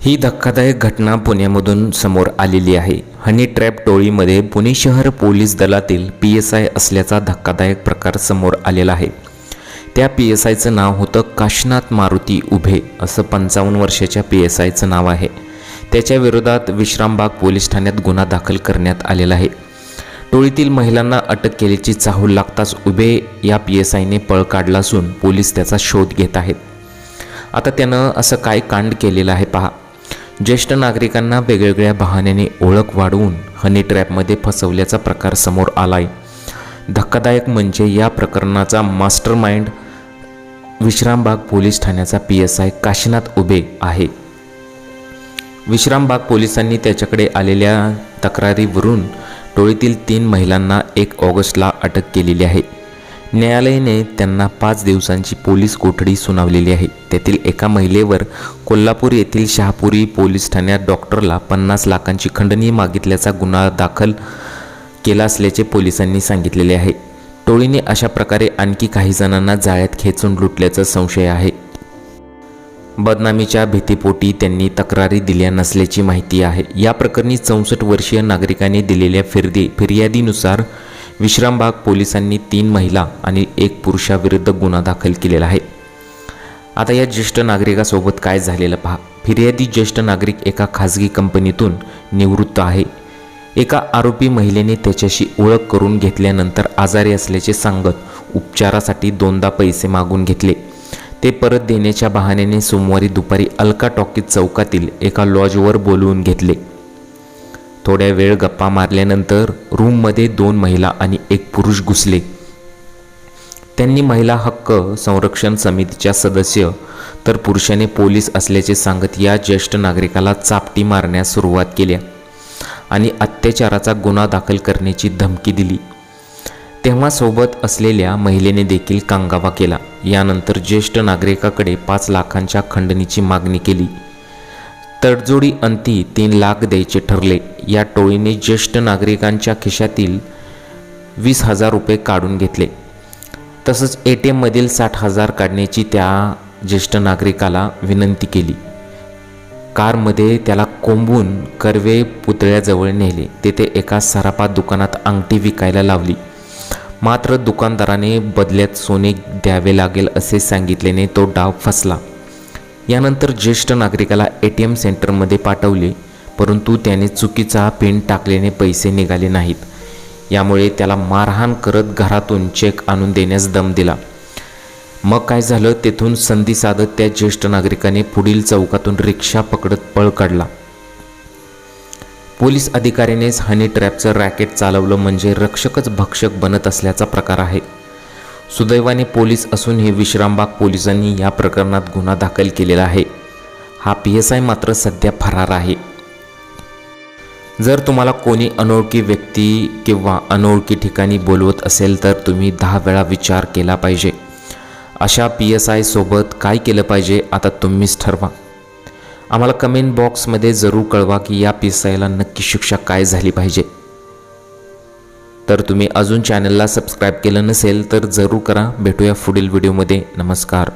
ही धक्कादायक घटना पुण्यामधून समोर आलेली आहे. हनी ट्रॅप टोळीमध्ये पुणे शहर पोलीस दलातील पी एस आय असल्याचा धक्कादायक प्रकार समोर आलेला आहे. त्या पी एस आयचं नाव होतं काशनाथ मारुती उभे असं पंचावन्न वर्षाच्या पी एस आयचं नाव आहे. त्याच्या विरोधात विश्रामबाग पोलीस ठाण्यात गुन्हा दाखल करण्यात आलेला आहे. टोळीतील महिलांना अटक केल्याची चाहूल लागताच उभे या पी एस आयने पळ काढला असून पोलीस त्याचा शोध घेत आहेत. आता त्यानं असं काय कांड केलेलं आहे पहा. ज्येष्ठ नागरिकांना वेगवेगळ्या बहाण्याने ओळख वाढवून हनी ट्रॅपमध्ये फसवल्याचा प्रकार समोर आलाय. धक्कादायक म्हणजे या प्रकरणाचा मास्टर माइंड विश्रामबाग पोलीस ठाण्याचा पी एस आय काशीनाथ उभे आहे. विश्रामबाग पोलिसांनी त्याच्याकडे आलेल्या तक्रारीवरून टोळीतील तीन महिलांना एक ऑगस्टला अटक केलेली आहे. न्यायालयाने त्यांना पाच दिवसांची पोलीस कोठडी सुनावलेली आहे. त्यातील एका महिलेवर कोल्हापूर येथील शहापुरी पोलीस ठाण्यात डॉक्टरला पन्नास लाखांची खंडणी मागितल्याचा गुन्हा दाखल केला असल्याचे पोलिसांनी सांगितलेले आहे. टोळीने अशा प्रकारे आणखी काही जणांना जाळ्यात खेचून लुटल्याचा संशय आहे. बदनामीच्या भीतीपोटी त्यांनी तक्रारी दिल्या नसल्याची माहिती आहे. या प्रकरणी चौसष्ट वर्षीय नागरिकांनी दिलेल्या फिर्दी फिर्यादीनुसार विश्रामबाग पोलिसांनी तीन महिला आणि एक पुरुषाविरुद्ध गुन्हा दाखल केलेला आहे. आता या ज्येष्ठ नागरिकासोबत काय झालेलं पहा. फिर्यादी ज्येष्ठ नागरिक एका खाजगी कंपनीतून निवृत्त आहे. एका आरोपी महिलेने त्याच्याशी ओळख करून घेतल्यानंतर आजारी असल्याचे सांगत उपचारासाठी दोनदा पैसे मागून घेतले. ते परत देण्याच्या बहाण्याने सोमवारी दुपारी अलका टॉकीज चौकातील एका लॉजवर बोलवून घेतले. थोड्या वेळ गप्पा मारल्यानंतर रूममध्ये दोन महिला आणि एक पुरुष घुसले. त्यांनी महिला हक्क संरक्षण समितीच्या सदस्य तर पुरुषाने पोलीस असल्याचे सांगत या ज्येष्ठ नागरिकाला चापटी मारण्यास सुरुवात केल्या आणि अत्याचाराचा गुन्हा दाखल करण्याची धमकी दिली. तेव्हा सोबत असलेल्या महिलेने देखील कांगावा केला. यानंतर ज्येष्ठ नागरिकाकडे पाच लाखांच्या खंडणीची मागणी केली. तडजोडी अंती तीन लाख द्यायचे ठरले. या टोळीने ज्येष्ठ नागरिकांच्या खिशातील वीस हजार रुपये काढून घेतले. तसंच ए टी एममधील साठ हजार काढण्याची त्या ज्येष्ठ नागरिकाला विनंती केली. कारमध्ये त्याला कोंबून कर्वे पुतळ्याजवळ नेले. तेथे एका सराफा दुकानात अंगठी विकायला लावली. मात्र दुकानदाराने बदल्यात सोने द्यावे लागेल असे सांगितल्याने तो डाव फसला. यानंतर ज्येष्ठ नागरिकाला ए टी एम सेंटरमध्ये पाठवले परंतु त्याने चुकीचा पिन टाकल्याने पैसे निघाले नाहीत. यामुळे त्याला मारहाण करत घरातून चेक आणून देण्यास दम दिला. मग काय झालं तेथून संधी साधत त्या ज्येष्ठ नागरिकाने पुढील चौकातून रिक्षा पकडत पळ काढला. पोलीस अधिकाऱ्यानेच हनी ट्रॅपचं रॅकेट चालवलं म्हणजे रक्षकच भक्षक बनत असल्याचा प्रकार आहे. सुदैवाने पोलीस असूनही विश्रामबाग पोलिसांनी या प्रकरणात गुन्हा दाखल केलेला आहे. हा पी एस आय मात्र सध्या फरार आहे. जर तुम्हाला कोणी अनोळखी व्यक्ती किंवा अनोळखी ठिकाणी बोलवत असेल तर तुम्ही दहा वेळा विचार केला पाहिजे. अशा पी एस आयसोबत काय केलं पाहिजे आता तुम्हीच ठरवा. आम्हाला कमेंट बॉक्समध्ये जरूर कळवा की या पी एस आयला नक्की शिक्षा काय झाली पाहिजे. तर तुम्ही अजून चॅनलला सबस्क्राईब केलं नसेल तर जरूर करा. भेटूया पुढील व्हिडिओमध्ये नमस्कार.